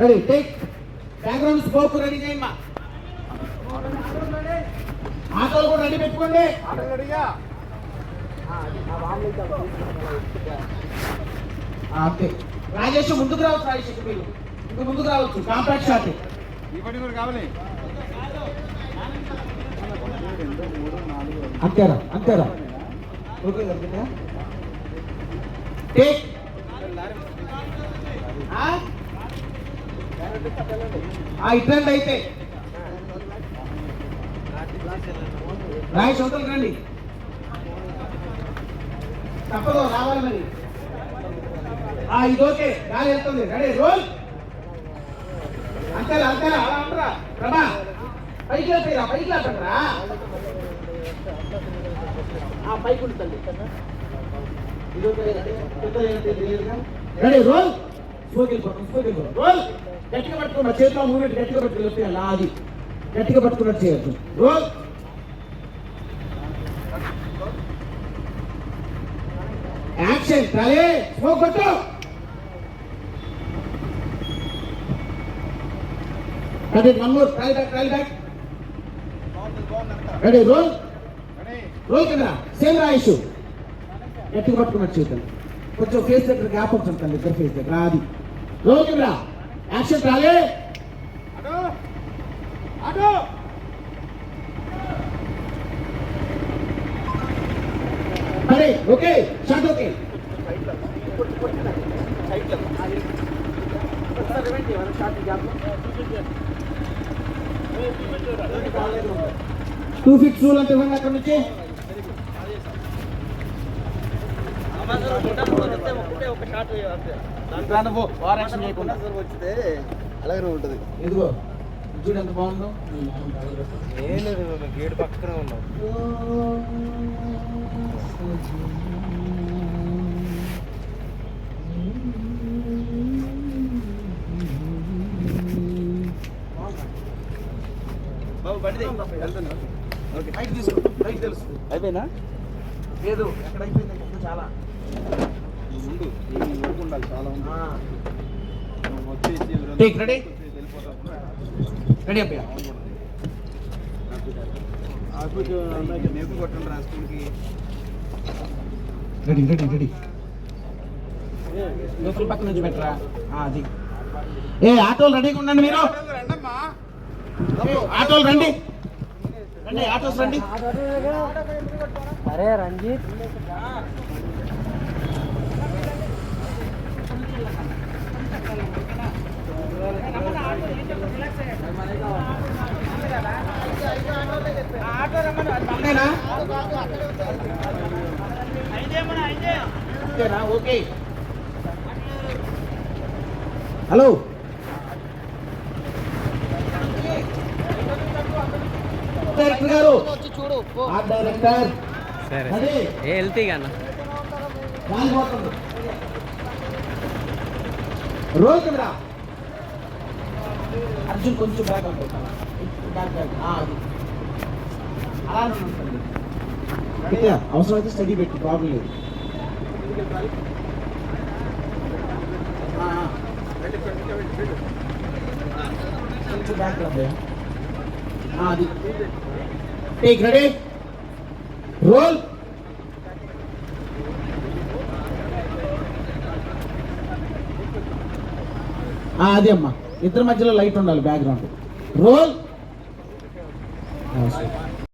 Ready take background scope ready చేయమ్మా. ఆటోలు కూడా రెడీ పెట్టుకోండి. ఆ, అంతే రాజేష్ ముందుకు రావచ్చు రాజేష్ మీరు. ఇంక ముందుకు రావచ్చు. కాంపాక్ట్ షాట్ కావాలి. అంతేరా అంతేరా. ఓకే? టేక్? ఆ, ఇట్లండి అయితే. రాయి సొంతలు రండి తప్పదు రావాలి మరి. ఆ, ఇది ఓకే గాలి వెళ్తుంది. Ready roll. అంతే అంతే అలా అంటారా. ప్రభా పైకి వెళ్తాయిరా పైకి వెళ్తారా ఆ పైకి ఉంటుంది ఇది ఓకే. Ready roll. గట్టిగా పట్టుకున్న చేతిలో మూమెంట్ గట్టిగా పట్టుకుని అలా అది గట్టిగా పట్టుకున్నట్టు చేయొద్దు. రోల్! యాక్షన్ స్మోక్ కొట్టు! Back try back. Ready roll! Roll కింద సేమ్ రాయిషు గట్టిగా పట్టుకున్నట్టు చేద్దాం కొంచెం ఫేస్ దగ్గర గ్యాప్ ఉంటుంది ఇద్దరు ఫేస్ దగ్గర. అది రోల్ కింద యాక్షన్ ట్రాలే అటు. అటు. Ready okay shot okay. Two feet rule అంటే ఇవ్వండి అక్కడ నుంచి. వచ్చితే అలాగే ఉంటుంది ఇదిగో చూడు ఎంత బాగుందో. ఏం లేదు గేట్ పక్కనే ఉన్నాం. బాబు బండి వెళ్తున్నా. ఓకే. తెలుసు. అయిపోయినా లేదు ఎక్కడ అయిపోయింది? చాలా. వరకు ఉండాలి చాలా ఉంది నువ్వు వచ్చేసి రెడీ అప్పయ్యా మేపు కొట్టండి రా స్కూల్కి. Ready ready ready. లోపల పక్క నుంచి పెట్టరా? ఆ, అది. ఏ ఆటోలు రెడీగా ఉండండి మీరు. ఆటోలు రండి. రండి ఆటోస్ రండి. అరే రంజిత్. హలో డైరెక్టర్ గారు. సరే. ఏ వెళ్తే అన్న. అర్జున్ కొంచెం బ్యాక్ అనుకుంటాను అవసరం అయితే అవసరమైతే స్టడీ పెట్టు ప్రాబ్లం లేదు. అది. టేక్ రెడీ రోల్ అది అమ్మా. ఇద్దరి మధ్యలో లైట్ ఉండాలి బ్యాక్గ్రౌండ్ రోల్ నమస్తే